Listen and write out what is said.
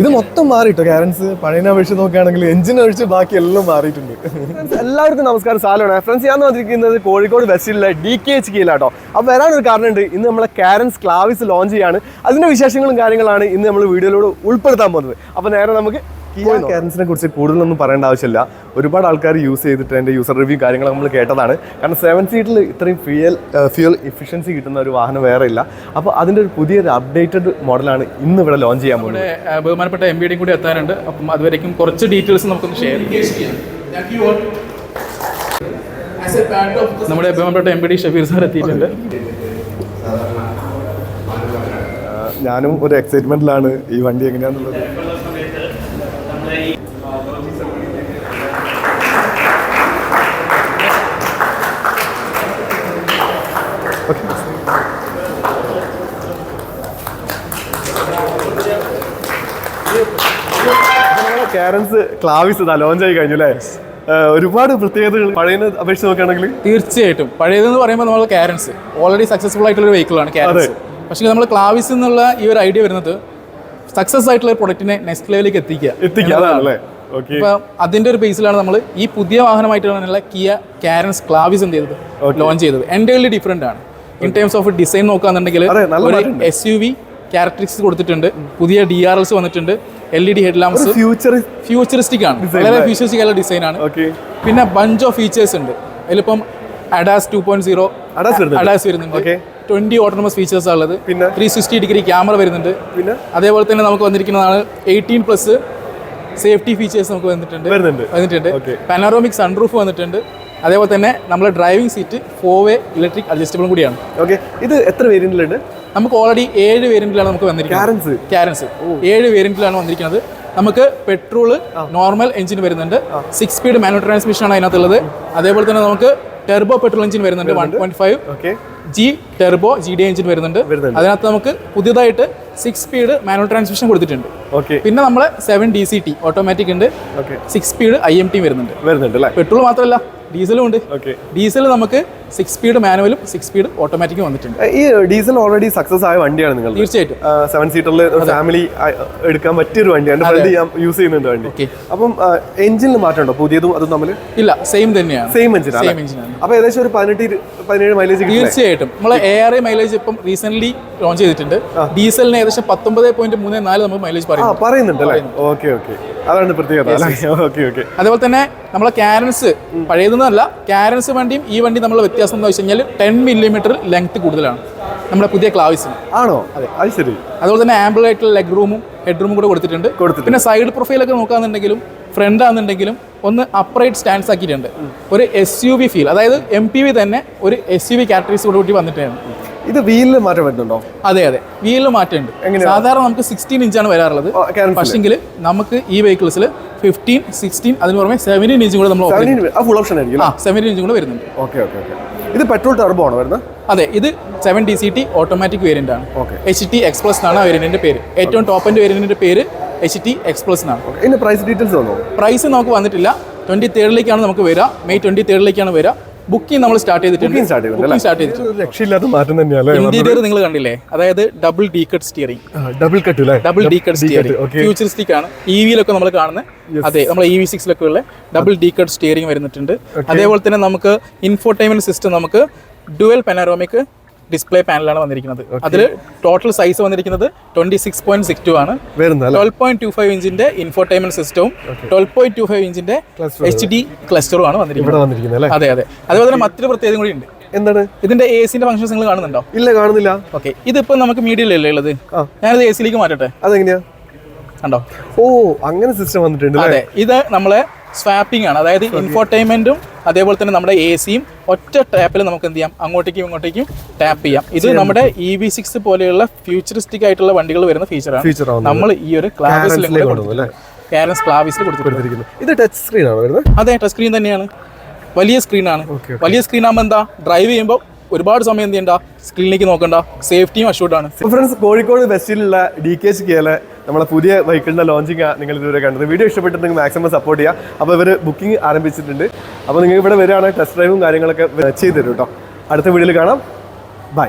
ഇത് മൊത്തം മാറിട്ടോ കാരൻസ് പഴയനെ അപേക്ഷിച്ച് നോക്കുകയാണെങ്കിൽ എഞ്ചിൻ ഒഴിച്ച് ബാക്കി എല്ലാം മാറിയിട്ടുണ്ട്. എല്ലാവർക്കും നമസ്കാരം. സാലാണ്. ഫ്രണ്ട്സ് ഞാൻ വന്നിരിക്കുന്നത് കോഴിക്കോട് വെസ്റ്റിലെ ഡി കെ എച്ച് കീലാട്ടോ അപ്പോൾ വരാനൊരു കാരണമുണ്ട്. ഇന്ന് നമ്മളെ കാരൻസ് ക്ലാവിസ് ലോഞ്ച് ചെയ്യാണ്. അതിന്റെ വിശേഷങ്ങളും കാര്യങ്ങളാണ് ഇന്ന് നമ്മൾ വീഡിയോയിലൂടെ ഉൾപ്പെടുത്താൻ പോകുന്നത്. അപ്പോൾ നേരെ നമുക്ക് കാരൻസിനെ കുറിച്ച് കൂടുതലൊന്നും പറയേണ്ട ആവശ്യമില്ല. ഒരുപാട് ആൾക്കാർ യൂസ് ചെയ്തിട്ട് അതിന്റെ യൂസർ റിവ്യൂ കാര്യങ്ങൾ നമ്മൾ കേട്ടതാണ്. കാരണം സെവൻ സീറ്റിൽ ഇത്രയും ഫ്യൂൽ ഫ്യൂൽ എഫിഷ്യൻസി കിട്ടുന്ന ഒരു വാഹനം വേറെ ഇല്ല. അപ്പോൾ അതിന്റെ ഒരു പുതിയൊരു അപ്ഡേറ്റഡ് മോഡലാണ് ഇന്ന് ഇവിടെ ലോഞ്ച് ചെയ്യാൻ പോകുന്നത്. ബഹുമാനപ്പെട്ട എം ബിയുടെയും കൂടി എത്താനുണ്ട്. അപ്പം അതുവരേക്കും കുറച്ച് ഡീറ്റെയിൽസ് നമുക്കൊന്ന് ഷെയർ ചെയ്യാം. നമ്മുടെ ബഹുമാനപ്പെട്ട M B D Shafeer sir എത്തിയിട്ടുണ്ട്. ഞാനും ഒരു എക്സൈറ്റ്മെന്റിലാണ് ഈ വണ്ടി എങ്ങനെയാന്നുള്ളത് കാരൻസ് ക്ലാവിസ് ആയി കഴിഞ്ഞു അല്ലേ? ഒരുപാട് പ്രത്യേകതകൾ. പഴയത് അപേക്ഷിച്ച് നോക്കുകയാണെങ്കിൽ തീർച്ചയായിട്ടും. പഴയതെന്ന് പറയുമ്പോൾ നമ്മൾ കാരൻസ്. ഓൾറെഡി സക്സസ്ഫുൾ ആയിട്ടുള്ള ഒരു വെഹിക്കിളാണ് കാരൻസ്. പക്ഷേ നമ്മൾ ക്ലാവിസ് എന്നുള്ള ഈ ഒരു ഐഡിയ വരുന്നത് സക്സസ് ആയിട്ടുള്ള പ്രൊഡക്റ്റിനെ നെക്സ്റ്റ് ലെവലിലേക്ക് എത്തിക്കുക. എത്തിക്കുക അതാണല്ലേ? അതിന്റെ ഒരു ബേസിലാണ് നമ്മൾ ഈ പുതിയ വാഹനമായിട്ടുള്ള കിയ കാരൻസ് ക്ലാവിസ് എന്ത് ചെയ്തത്? ലോഞ്ച് ചെയ്തത്. എന്റയർലി ഡിഫറെന്റ് ആണ്. ഇൻ ടേംസ് ഓഫ് ഡിസൈൻ നോക്കുകയാണെന്നുണ്ടെങ്കിൽ ഒരു. എസ് യു വി ക്യാരക്ടറിസ്റ്റിക്സ് കൊടുത്തിട്ടുണ്ട്. പുതിയ ഡി ആർ എൽസ് വന്നിട്ടുണ്ട്. L E D head lamps future futuristic ആണ്. വളരെ ഫ്യൂച്ചറിസ്റ്റിക് ആയ ഡിസൈൻ ആണ്. പിന്നെ ബഞ്ച് ഓഫ് ഫീച്ചേഴ്സ് ഉണ്ട്. അതിലിപ്പം ADAS two point zero ADAS വരുന്നുണ്ട്. ട്വന്റി ഓട്ടോണമസ് ഫീച്ചേഴ്സ് ഉള്ളത് പിന്നെ? ത്രീ സിക്സ്റ്റി ഡിഗ്രി ക്യാമറ വരുന്നുണ്ട്. പിന്നെ? അതേപോലെ തന്നെ നമുക്ക് വന്നിരിക്കുന്നതാണ് എയ്റ്റീൻ പ്ലസ് സേഫ്റ്റി ഫീച്ചേഴ്സ് നമുക്ക് വന്നിട്ടുണ്ട്. വന്നിട്ടുണ്ട്. പാനോറോമിക് സൺറൂഫ് വന്നിട്ടുണ്ട്. അതേപോലെ തന്നെ നമ്മുടെ driving seat four way electric adjustable കൂടിയാണ്. ഓക്കെ ഇത് എത്ര വേരിയന്റിലുണ്ട് നമുക്ക് ഓൾറെഡി ഏഴ് വേരിയന്റിലാണ് നമുക്ക് വന്നിരിക്കുന്നത്. ക്യാരൻസ് ഏഴ് വേരിയന്റിലാണ് വന്നിരിക്കുന്നത്. നമുക്ക് പെട്രോൾ നോർമൽ എഞ്ചിൻ വരുന്നുണ്ട്. സിക്സ് സ്പീഡ് മാനുവൽ ട്രാൻസ്മിഷൻ ആണ് അതിനകത്തുള്ളത്. അതേപോലെ തന്നെ നമുക്ക് ടെർബോ പെട്രോൾ എഞ്ചിൻ വരുന്നുണ്ട്. One point five okay G turbo G D engine വരുന്നുണ്ട്. അതിനകത്ത് നമുക്ക് പുതിയതായിട്ട് സിക്സ് സ്പീഡ് മാനുവൽ ട്രാൻസ്മിഷൻ കൊടുത്തിട്ടുണ്ട്. ഓക്കെ പിന്നെ നമ്മളെ seven D C T automatic ഉണ്ട്. Six speed I M T വരുന്നുണ്ട്. വരുന്നുണ്ട് അല്ലേ? പെട്രോൾ മാത്രമല്ല ഡീസലും ഉണ്ട്. ഓക്കെ ഡീസൽ നമുക്ക് സിക്സ് സ്പീഡ് മാനുവലും സിക്സ് സ്പീഡ് ഓട്ടോമാറ്റിക്കും വന്നിട്ടുണ്ട്. ഈ ഡീസൽ ഓൾറെഡി സക്സസ് ആയ വണ്ടിയാണ് നിങ്ങൾ തീർച്ചയായിട്ടും. സെവൻ സീറ്ററിൽ ഫാമിലി എടുക്കാൻ പറ്റിയൊരു വണ്ടിയാണ് ഞാൻ യൂസ് ചെയ്യുന്നുണ്ട് വണ്ടി. അപ്പം എഞ്ചിനിൽ മാറ്റമുണ്ടോ? പുതിയതും അതും തമ്മിൽ ഇല്ല സെയിം തന്നെയാണ്. സെയിം എഞ്ചിൻ സെയിം എഞ്ചിനാണ് അപ്പൊ ഏകദേശം ഒരു പതിനെട്ട് പതിനേഴ് മൈലേജ് തീർച്ചയായിട്ടും. നമ്മൾ എ ആർ ഐ മൈലേജ് ഇപ്പം റീസെന്റ് ലോഞ്ച് ചെയ്തിട്ടുണ്ട്. ഡീസലിന് ഏകദേശം പത്തൊമ്പത് പോയിന്റ് മൂന്ന് നാല് നമുക്ക് മൈലേജ് പറയുന്നുണ്ട്. അല്ലേ? ഓക്കെ ഓക്കെ അതാണ് പ്രത്യേകത അല്ലേ? ഓക്കെ ഓക്കെ അതേപോലെ തന്നെ നമ്മളെ കാരൻസ് പഴയതെന്നല്ല കാരൻസ് വണ്ടിയും ഈ വണ്ടി നമ്മൾ വ്യത്യാസം എന്ന് വെച്ച് കഴിഞ്ഞാൽ ടെൻ മില്ലിമീറ്റർ ലെങ്ത് കൂടുതലാണ് നമ്മുടെ പുതിയ ക്ലാവിസിന് ആണോ? അതെ അത് ശരി. അതുപോലെ തന്നെ ആംബിൾ ആയിട്ടുള്ള ലെഗ് റൂമും ഹെഡ് റൂമും കൂടെ കൊടുത്തിട്ടുണ്ട്. പിന്നെ സൈഡ് പ്രൊഫൈലൊക്കെ നോക്കുകയാണെന്നുണ്ടെങ്കിലും ഫ്രണ്ട് ആണെന്നുണ്ടെങ്കിലും ഒന്ന് അപ്രൈറ്റ് സ്റ്റാൻഡ്സ് ആക്കിയിട്ടുണ്ട്. ഒരു എസ് യു വി ഫീൽ അതായത് എം പി വി തന്നെ ഒരു എസ് യു വി ക്യാരക്ടറിസ്റ്റിക് കൂടി വന്നിട്ടുണ്ട് ഇത് വീലിൽ മാറ്റം വരുന്നുണ്ടോ? അതെ അതെ. വീലിൽ മാറ്റമുണ്ട്? സാധാരണ നമുക്ക് സിക്സ്റ്റീൻ ഇഞ്ചാണ് വരാറുള്ളത്. പക്ഷെങ്കിൽ നമുക്ക് ഈ വെഹിക്കിൾസിൽ ഫിഫ്റ്റീൻ സിക്സ്റ്റീൻ അതിന് പുറമെ സെവന്റീൻ ഇഞ്ചും കൂടെ നമ്മൾ ഫുൾ ഓപ്ഷൻ ആയിരിക്കും ആ സെവന്റീൻ ഇഞ്ചും കൂടെ വരുന്നുണ്ട്. ഓക്കെ ഓക്കെ ഓക്കെ ഇത് പെട്രോൾ ടർബോ ആണ് വരുന്നത്? അതെ ഇത് seven D C T automatic variant ആണ്. എച്ച് ടി എക്സ്പ്ലസ് എന്നാണ് വേരിയന്റിന്റെ പേര്. ഏറ്റവും ടോപ്പ് എൻഡ് വേരിയന്റിന്റെ പേര് എച്ച് ടി എന്നാണ്. ഓക്കെ ഇതിന്റെ പ്രൈസ് ഡീറ്റെയിൽസ് പ്രൈസ് നമുക്ക് വന്നിട്ടില്ല. ട്വന്റി തേർഡിലേക്കാണ് നമുക്ക് വരിക. മെയ് ട്വന്റി തേർഡിലേക്കാണ് വരിക. ബുക്കിംഗ് നമ്മൾ സ്റ്റാർട്ട് ചെയ്തിട്ടുണ്ട്. സ്റ്റാർട്ട് ചെയ്തിട്ടുണ്ട് രക്ഷയില്ലാത്ത മാറ്റം തന്നെയല്ലേ ഇന്റീരിയർ നിങ്ങൾ കണ്ടില്ലേ? അതായത് double D cut steering double cut അല്ലേ double D cut steering futuristic ആണ്. ഇ വിയിലൊക്കെ നമ്മൾ കാണുന്നത് അതെ നമ്മൾ ഇ വി സിക്സിലൊക്കെ ഉള്ള ഡബിൾ ഡി കട്ട് സ്റ്റിയറിംഗ് വരുന്നിട്ടുണ്ട് അതേപോലെ തന്നെ നമുക്ക് ഇൻഫോർടൈൻമെന്റ് സിസ്റ്റം നമുക്ക് ഡുവൽ പെനാറോമിക് ഡിസ്പ്ലേ പാനലാണ് വന്നിരിക്കുന്നത്. അതിൽ ടോട്ടൽ സൈസ് വന്നിരിക്കുന്നത് twenty six point six two ആണ് ട്വൽവ് പോയിന്റ് ടു ഫൈവ് ഇഞ്ചിന്റെ ഇൻഫോർടൈൻമെന്റ് സിസ്റ്റവും ട്വൽവ് പോയിന്റ് ടു ഫൈവ് ഇഞ്ചിന്റെ എച്ച് ഡി ക്ലസ്റ്ററും ആണ് വന്നിരിക്കുന്നത്. അതെ അതെ. അതുപോലെ തന്നെ മറ്റൊരു പ്രത്യേകത കൂടി ഉണ്ട്. എന്താണ്? ഇതിന്റെ എ സിന്റെ ഫംഗ്ഷൻസ് നിങ്ങൾ കാണുന്നുണ്ടോ? ഇല്ല കാണുന്നില്ല. ഓക്കെ ഇതിപ്പോ നമുക്ക് മീഡിയയിലല്ലേ ഉള്ളത്? ഞാനത് എ സിയിലേക്ക് മാറ്റട്ടെ? അതെങ്ങനെയാ? കണ്ടോ? ഓ അങ്ങനെ സിസ്റ്റം വന്നിട്ടുണ്ട് അതെ. ഇത് നമ്മളെ സ്വാപ്പിംഗ് ആണ്. അതായത് ഇൻഫോർടൈൻമെന്റും അതേപോലെ തന്നെ നമ്മുടെ എ സിയും ഒറ്റ ടാപ്പിൽ നമുക്ക് എന്ത് ചെയ്യാം? അങ്ങോട്ടേക്കും ഇങ്ങോട്ടേക്കും ടാപ്പ് ചെയ്യാം. ഇത് നമ്മുടെ ഇ വി സിക്സ് പോലെയുള്ള ഫ്യൂച്ചറിസ്റ്റിക് ആയിട്ടുള്ള വണ്ടികൾ വരുന്ന ഫീച്ചറാണ് നമ്മൾ ഈ ഒരു കൊണ്ടുവന്നു കാരൻസ് ക്ലാവിസിൽ കൊടുത്തിട്ടുണ്ട്. ഇത് ടച്ച് സ്ക്രീൻ ആണോ അതെ ടച്ച് സ്ക്രീൻ തന്നെയാണ്. വലിയ സ്ക്രീനാണ് വലിയ സ്ക്രീൻ ആകുമ്പോൾ എന്താ? ഡ്രൈവ് ചെയ്യുമ്പോൾ ഒരുപാട് സമയം എന്ത് ചെയ്യണ്ട? സ്ക്രീനിലേക്ക് നോക്കണ്ട. സേഫ്റ്റിയും അഷ്യൂർഡ് ആണ്. ഫ്രണ്ട്സ് കോഴിക്കോട് വെസ്റ്റിലുള്ള ഡി കെ എച്ച് കെയിലെ നമ്മളെ പുതിയ വെഹിക്കിളിന്റെ ലോഞ്ചിങ് നിങ്ങൾ ഇതുവരെ കണ്ടത്. വീഡിയോ ഇഷ്ടപ്പെട്ടിട്ടുണ്ടെങ്കിൽ മാക്സിമം സപ്പോർട്ട് ചെയ്യുക അപ്പോൾ ഇവർ ബുക്കിംഗ് ആരംഭിച്ചിട്ടുണ്ട്. അപ്പോൾ നിങ്ങൾ ഇവിടെ വരികയാണെങ്കിൽ ടെസ്റ്റ് ഡ്രൈവും കാര്യങ്ങളൊക്കെ ചെയ്തു തരും കേട്ടോ അടുത്ത വീഡിയോയിൽ കാണാം. ബൈ